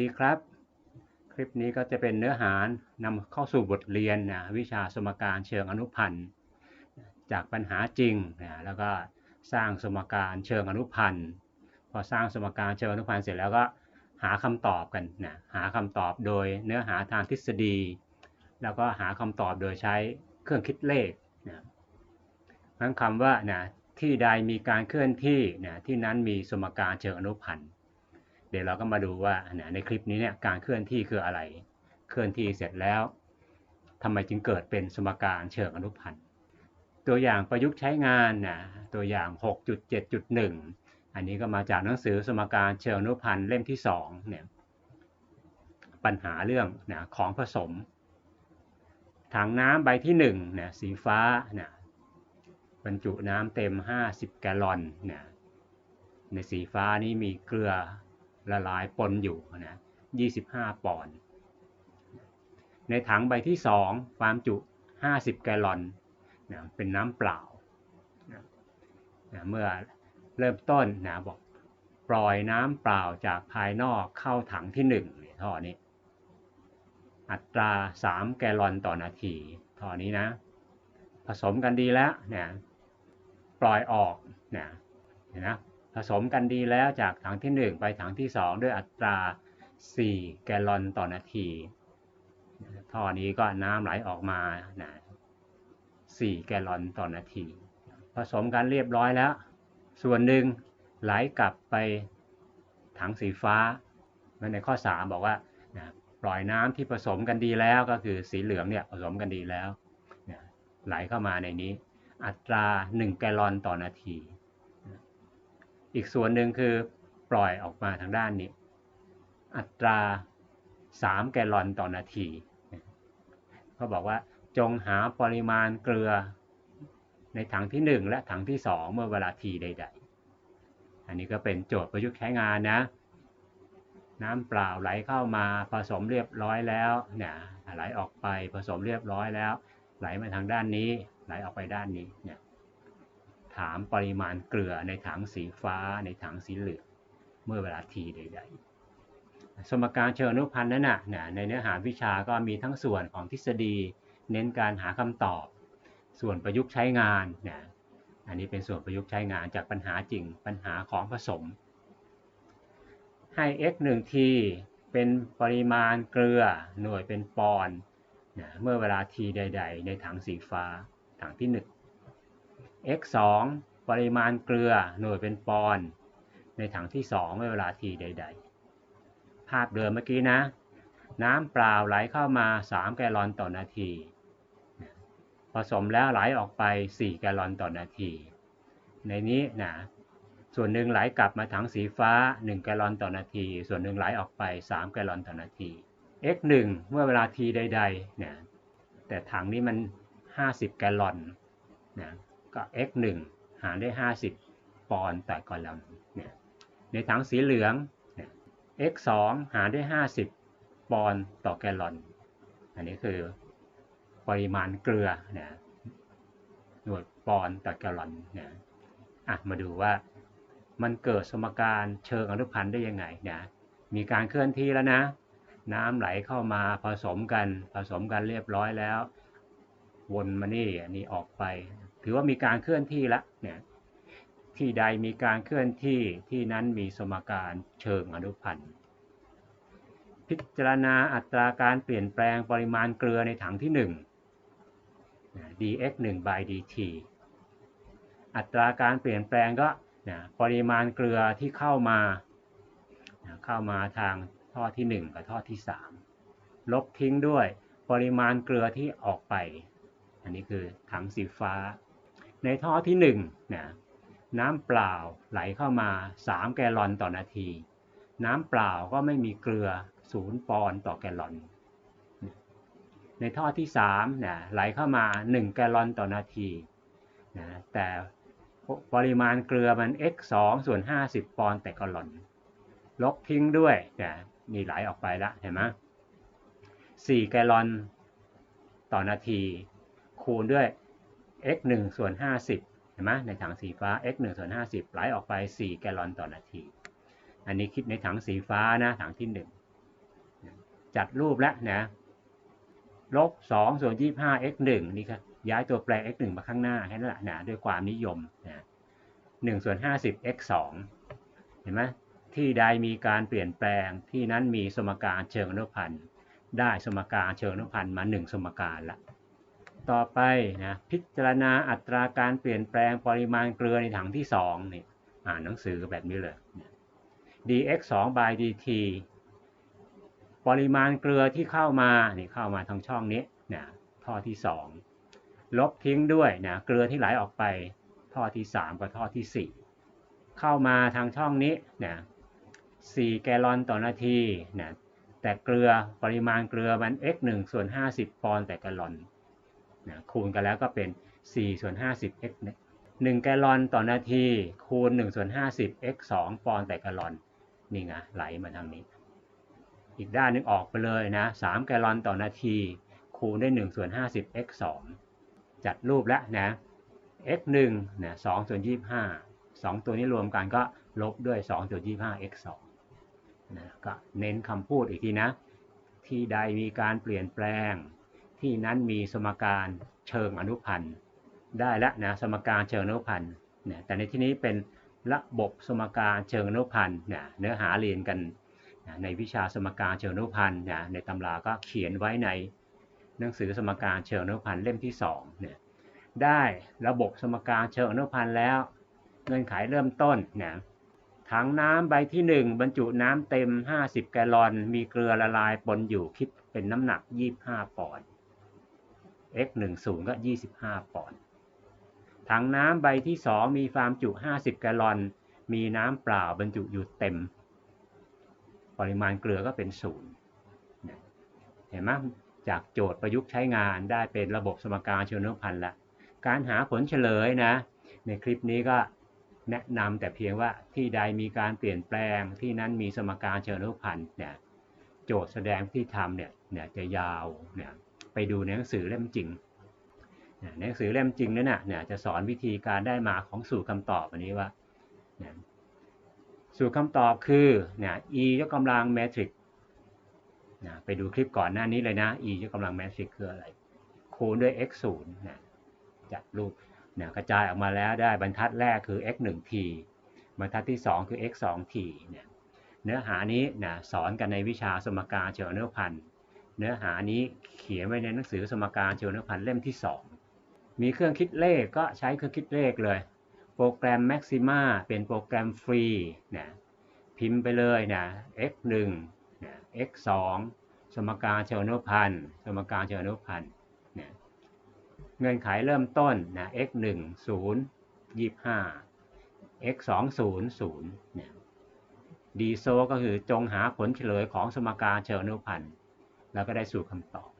ดีครับ คลิปนี้ก็จะเป็นเนื้อหานำเข้าสู่บทเรียนนะวิชาสมการเชิงอนุพันธ์จากปัญหาจริงนะแล้วก็สร้างสมการเชิงอนุพันธ์พอสร้างสมการเชิงอนุพันธ์เสร็จแล้วก็หาคำตอบกันนะหาคำตอบโดยเนื้อหาทางทฤษฎี แล้วก็หาคำตอบโดยใช้เครื่องคิดเลขนะนั้นคำว่านะที่ใดมีการเคลื่อนที่นะที่นั้นมีสมการเชิงอนุพันธ์ เดี๋ยวเราก็มาดูว่าในคลิปนี้เนี่ยการเคลื่อนที่คืออะไร เคลื่อนที่เสร็จแล้วทำไมจึงเกิดเป็นสมการเชิงอนุพันธ์ตัวอย่างประยุกต์ใช้งานนะตัวอย่าง 6.7.1 อันนี้ก็มาจากหนังสือสมการเชิงอนุพันธ์เล่มที่2เนี่ยปัญหาเรื่องนะของผสมถังน้ำใบที่1นะสีฟ้านะบรรจุน้ำเต็ม 50 แกลลอนนะในสีฟ้านี้มีเกลือ ละลายปนอยู่นะ25 ปอนด์ ในถังใบที่ 2 ความจุ 50 แกลลอนนะเป็นน้ำเปล่านะนะเมื่อเริ่มต้นนะบอกปล่อยน้ำเปล่าจากภายนอกเข้าถังที่1นี่ท่อนี้ อัตรา 3 แกลลอนต่อนาทีท่อนี้นะ ผสมกันดีแล้วนี่ยปล่อยออกนะเห็นนะ ผสมกันดีแล้วจากถังที่ 1 ไปถังที่ 2 ด้วยอัตรา 4 แกลลอนต่อนาที ท่อนี้ก็น้ำไหลออกมานะ4 แกลลอนต่อนาที ผสมกันเรียบร้อยแล้ว ส่วนหนึ่งไหลกลับไปถังสีฟ้าในข้อ 3 บอกว่านะปล่อยน้ำที่ผสมกันดีแล้วก็คือสีเหลืองเนี่ยผสมกันดีแล้ว ไหลเข้ามาในนี้ อัตรา 1 แกลลอนต่อนาที อีกส่วนหนึ่งคือปล่อยออกมาทางด้านนี้ อัตรา 3 แกลลอนต่อนาทีเขาบอกว่าจงหาปริมาณเกลือในถังที่ 1 และถังที่ 2 เมื่อเวลาทีใด ๆ อันนี้ก็เป็นโจทย์ประยุกต์ใช้งานนะ น้ำเปล่าไหลเข้ามาผสมเรียบร้อยแล้วเนี่ยไหลออกไปผสมเรียบร้อยแล้ว ไหลมาทางด้านนี้ ไหลออกไปด้านนี้เนี่ย ถามปริมาณเกลือในถังสีฟ้า ในถังสีเหลืองเมื่อเวลาทีใด ๆ สมการเชิงอนุพันธ์นั้นน่ะในเนื้อหาวิชาก็มีทั้งส่วนของทฤษฎี เน้นการหาคำตอบ ส่วนประยุกต์ใช้งานนี่อันนี้เป็นส่วนประยุกต์ใช้งานจากปัญหาจริงปัญหาของผสม ให้ x 1 t เป็นปริมาณเกลือหน่วยเป็นปอนด์นะเมื่อเวลา t ใด ๆ ในถังสีฟ้าถังที่ 1 x 2ปริมาณเกลือหน่วยเป็นปอนด์ในถังที่2เมื่อเวลา t ใด ๆ ภาพเดิมเมื่อกี้นะ น้ำเปล่าไหลเข้ามา 3 แกลลอนต่อนาที ผสมแล้วไหลออกไป 4 แกลลอนต่อนาที ในนี้นะส่วนหนึ่งไหลกลับมาถังสีฟ้า 1 แกลลอนต่อนาที ส่วนหนึ่งไหลออกไป 3 แกลลอนต่อนาที x 1เมื่อเวลา t ใดๆนะแต่ถังนี้มัน 50 แกลลอนนะ ก็ x 1หารด้วย50 ปอนด์ต่อแกลลอนเนี่ยในถังสีเหลือง x 2หารด้วย 50 ปอนด์ต่อแกลลอน อันนี้คือปริมาณเกลือนะหน่วยปอนด์ต่อแกลลอนนะอะมาดูว่ามันเกิดสมการเชิงอนุพันธ์ได้ยังไงนะมีการเคลื่อนที่แล้วนะ น้ำไหลเข้ามาผสมกันผสมกันเรียบร้อยแล้ว วนมานี่อันนี้ออกไป ถือว่ามีการเคลื่อนที่แล้วเนี่ยที่ใดมีการเคลื่อนที่ที่นั้นมีสมการเชิงอนุพันธ์ พิจารณาอัตราการเปลี่ยนแปลงปริมาณเกลือในถังที่ 1 dx 1 by dt อัตราการเปลี่ยนแปลงก็ปริมาณเกลือที่เข้ามาเข้ามาทางท่อที่ 1 กับท่อที่ 3 ลบทิ้งด้วยปริมาณเกลือที่ออกไป อันนี้คือถังสีฟ้า ในท่อที่1นะน้ำเปล่าไหลเข้ามา 3 แกลลอนต่อนาที น้ำเปล่าก็ไม่มีเกลือ0ปอนต่อแกลลอน ในท่อที่3นะไหลเข้ามา 1 แกลลอนต่อนาทีนะแต่ปริมาณเกลือมัน x 2ส่วน50 ปอนแต่แกลลอน ลบทิ้งด้วยนะนี่ไหลออกไปละเห็นไหม4แกลลอนต่อนาที คูณด้วย x 1ส่วน50 เห็นไหมในถังสีฟ้า x 1ส่วน50 ไหลออกไป 4 แกลลอนต่อนาที อันนี้คิดในถังสีฟ้านะ ถังที่จัดรูปแล้วนะลบ2ส่วน25 x 1นี่ครับย้ายตัวแปร x 1มาข้างหน้าแค่นั้นแหละนะด้วยความนิยมนะ1ส่วน50 x 2เห็นไหมที่ใดมีการเปลี่ยนแปลงที่นั้นมีสมการเชิงอนุพันธ์ได้สมการเชิงอนุพันธ์มา 1 สมการละ ต่อไปนะพิจารณาอัตราการเปลี่ยนแปลงปริมาณเกลือในถังที่2นี่อ่านหนังสือแบบนี้เลย dx 2 by dt ปริมาณเกลือที่เข้ามานี่เข้ามาทางช่องนี้นะท่อที่ 2 ลบทิ้งด้วยนะเกลือที่ไหลออกไปท่อที่ 3 กับท่อที่ 4 เข้ามาทางช่องนี้นะ4แกลลอนต่อนาทีนะแต่เกลือปริมาณเกลือมัน x 1ส่วน50 ปอนด์แต่แกลลอน นะคูณกันแล้วก็เป็น4ส่วน50 x 1แกลลอนต่อนาที คูณ1ส่วน50 x 2 ปอนด์แต่แกลลอนนี่ไงไหลมาทางนี้ อีกด้านนึงออกไปเลยนะ3แกลลอนต่อนาที คูณด้วย1ส่วน50 x 2 จัดรูปแล้วนะ x 1นะ2ส่วน25 2 ตัวนี้รวมกันก็ลบด้วย2ส่วน25 x 2นะก็เน้นคำพูดอีกทีนะ ที่ใดมีการเปลี่ยนแปลง ที่นั้นมีสมการเชิงอนุพันธ์ได้แล้วนะสมการเชิงอนุพันธ์นะแต่ในที่นี้เป็นระบบสมการเชิงอนุพันธ์นะเนื้อหาเรียนกันนะในวิชาสมการเชิงอนุพันธ์นะในตำราก็เขียนไว้ในหนังสือสมการเชิงอนุพันธ์เล่มที่2เนี่ยได้ระบบสมการเชิงอนุพันธ์แล้ว เงื่อนไขเริ่มต้นนะถังน้ำใบที่ 1 บรรจุน้ำเต็ม 50 แกลลอน มีเกลือละลายปนอยู่คิดเป็นน้ำหนัก 25 ปอนด์ x 1 0ก็ 25 ปอนด์ ถังน้ำใบที่ 2 มีความจุ 50 แกลลอน มีน้ำเปล่าบรรจุอยู่เต็ม ปริมาณเกลือก็เป็นศูนย์เห็นไหมจากโจทย์ประยุกต์ใช้งานได้เป็นระบบสมการเชิงอนุพันธ์ละการหาผลเฉลยนะ ในคลิปนี้ก็แนะนำแต่เพียงว่าที่ใดมีการเปลี่ยนแปลงที่นั้นมีสมการเชิงอนุพันธ์เนี่ยโจทย์แสดงที่ทำเนี่ยเนี่ยจะยาวเนี่ย ไปดูในหนังสือเล่มจริงในหนังสือเล่มจริงนั่นน่ะเนี่ยจะสอนวิธีการได้มาของสูตรคำตอบอันนี้ว่าสูตรคำตอบคือเนี่ย e ยกกำลังเมทริกนะไปดูคลิปก่อนหน้านี้เลยนะ e ยกกำลังเมทริกคืออะไร คูณด้วย x 0นะจัดรูปเนี่ยกระจายออกมาแล้วได้บรรทัดแรกคือ x 1 t บรรทัดที่ 2 คือ x 2 t เนี่ยเนื้อหานี้นะสอนกันในวิชาสมการเชิงอนุพันธ์ เนื้อหานี้เขียนไว้ในหนังสือสมการเชิงอนุพันธ์เล่มที่ 2 มีเครื่องคิดเลขก็ใช้เครื่องคิดเลขเลย โปรแกรม Maxima เป็นโปรแกรมฟรีนะพิมพ์ไปเลยนะ x 1นะ x 2สมการเชิงอนุพันธ์สมการเชิงอนุพันธ์นะเงื่อนไขเริ่มต้นนะ x 1 0 25 x 2 0 0เนี่ยดีโซก็คือจงหาผลเฉลยของสมการเชิงอนุพันธ์ แล้วก็ได้สูตรคำตอบ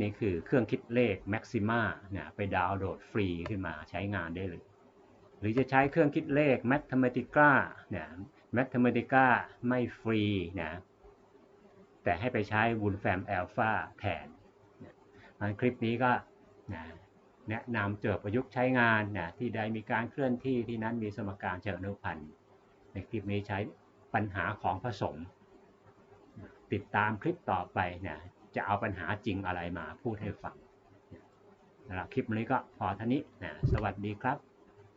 นี่คือเครื่องคิดเลข Maxima เนี่ยไปดาวน์โหลดฟรีขึ้นมาใช้งานได้เลย หรือจะใช้เครื่องคิดเลข Mathematica เนี่ย Mathematica ไม่ฟรีนะแต่ให้ไปใช้ Wolfram Alpha แทนมันคลิปนี้ก็นะแนะนำเจอประยุกต์ใช้งานนะที่ใดมีการเคลื่อนที่ที่นั้นมีสมการเชิงอนุพันธ์ในคลิปนี้ใช้ปัญหาของผสม ติดตามคลิปต่อไปเนี่ยจะเอาปัญหาจริงอะไรมาพูดให้ฟังนะคลิปนี้ก็พอเท่านี้นะสวัสดีครับ